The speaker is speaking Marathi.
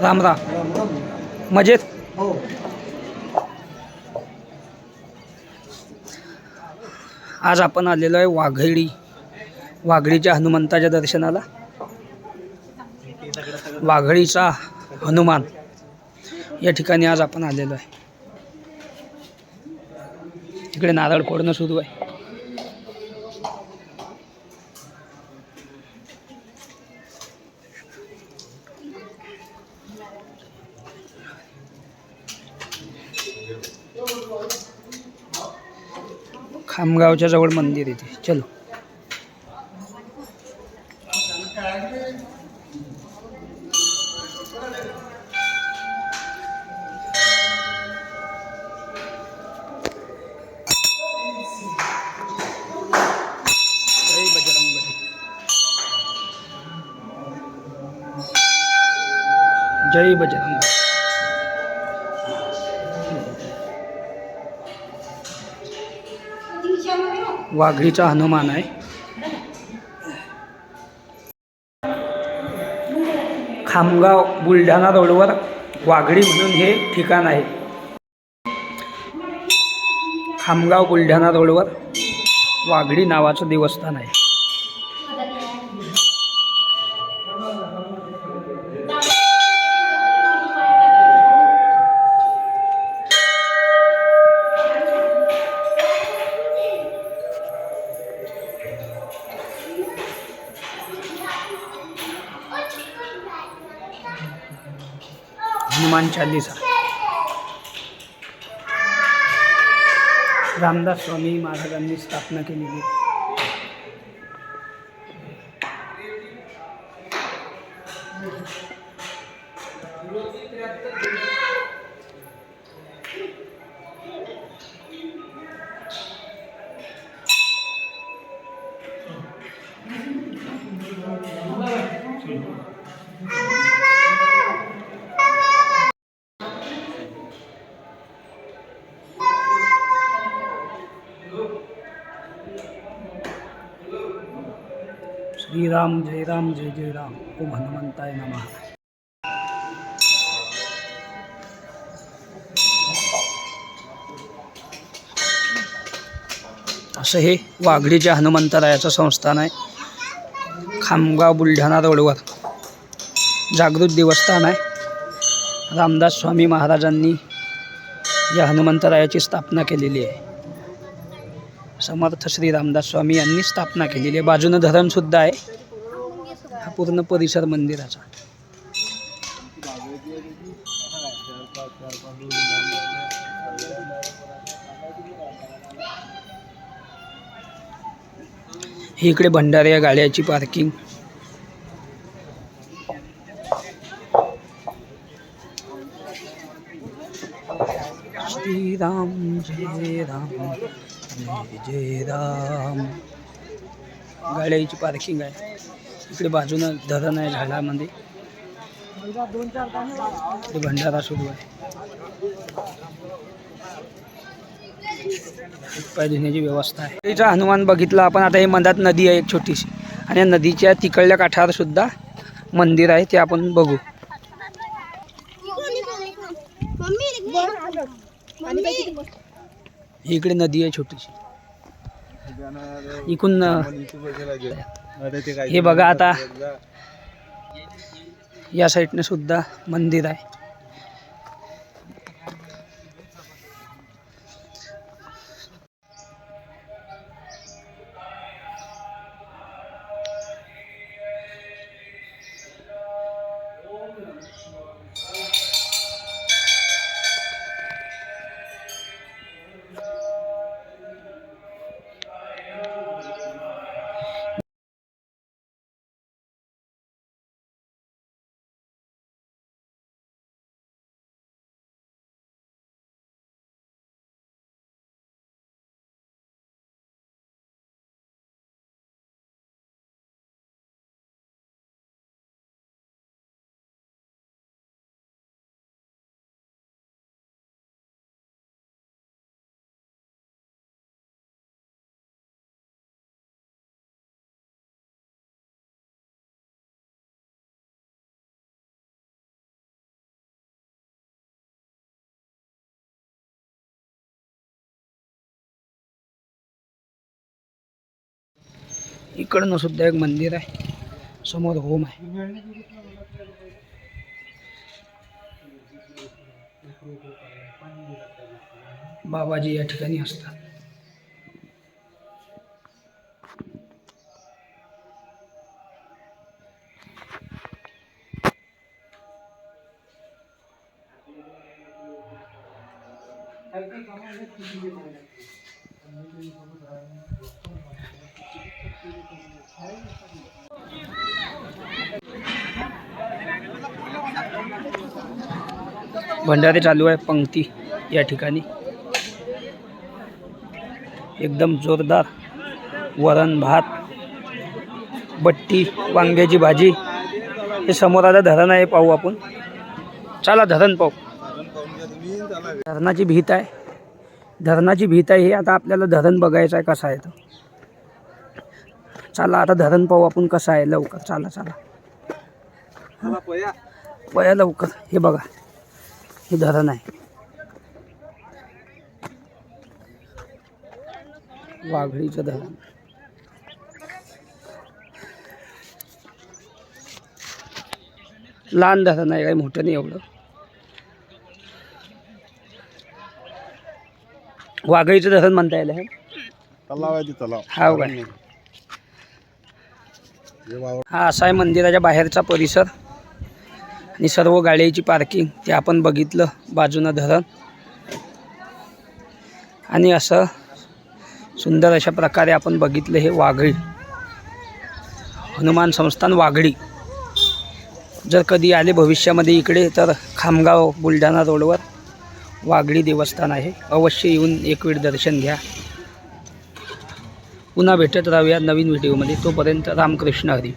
राम राम. मजेत? हो. आज आपण आलेलो आहे वाघळी वाघळीच्या हनुमंताच्या दर्शनाला. वाघळीचा हनुमान. या ठिकाणी आज आपण आलेलो आहे. इकडे नारळ फोडणं सुरू आहे. खामगावच्या जवळ मंदिर येते चलो. जय बजरंग वाघळीचा हनुमान आहे. खामगाव बुलढाणा रोडवर वाघळी म्हणून हे ठिकाण आहे. खामगाव बुलढाणा रोडवर वाघळी नावाचं देवस्थान आहे. हनुमान चालीसा रामदास स्वामी महाराजांनी स्थापना केलेली आहे. राम जय राम जय जय राम ओम हनुमंताय नमः. असं हे वाघडीच्या हनुमंतरायाचं संस्थान आहे. खामगाव बुलढाणा रोडवर. जागृत देवस्थान आहे. रामदास स्वामी महाराजांनी या हनुमंतरायाची स्थापना केलेली आहे. समर्थ श्री रामदास स्वामी यांनी स्थापना केलेली आहे. बाजूनं धरणसुद्धा आहे. हा पूर्ण परिसर मंदिराचा. इकडे भंडाऱ्या गाड्याची पार्किंग श्रीराम जय राम. जय जय राम. गाड्याची पार्किंग आहे. इकडे बाजूनं धरण आहे झाडामध्ये. इकडे भंडारा सुरू आहे. पाय धुण्याची व्यवस्था आहे. तिचा हनुमान बघितला आपण आता हे मधात नदी आहे एक छोटीशी. आणि या नदीच्या तिकडल्या काठावर सुद्धा मंदिर आहे ते आपण बघू. ही इकडे नदी आहे छोटीशी. इकडून अं, हे बघा आता. या साईडने सुद्धा मंदिर आहे. इकडनं सुद्धा एक मंदिर आहे. समोर होम आहे. बाबाजी या ठिकाणी असतात. भंडारे चालू आहे पंक्ती या ठिकाणी. एकदम जोरदार वरण भात बट्टी वांग्याची भाजी. हे समोर आता धरण आहे पाहू आपण. चला धरण पाहू. धरणाची भीत आहे. धरणाची भीत आहे हे आता आपल्याला धरण बघायचं आहे कसं आहे तर. चला आता धरण पाहू आपण कसं आहे लवकर. चला चला. पया लवकर. हे बघा. हे धरण आहे. वाघळीचं धरण. लहान धरण आहे काही मोठं नाही एवढं. वाघळीचं धरण म्हणता येईल हे. तलाव आहे तलाव. हा काय हे हा असा आहे मंदिराच्या बाहेरचा परिसर. आणि सर्व गाड्यांची पार्किंग ते आपण बघितलं बाजूनं धरण. आणि असं सुंदर अशा प्रकारे आपण बघितलं हे वाघळी. हनुमान संस्थान वाघळी. जर कधी आले भविष्यामध्ये इकडे तर खामगाव बुलढाणा रोडवर वाघळी देवस्थान आहे. अवश्य येऊन एक वेळ दर्शन घ्या. पुन्हा भेटत राहूया नवीन व्हिडिओमध्ये. तोपर्यंत रामकृष्ण हरी.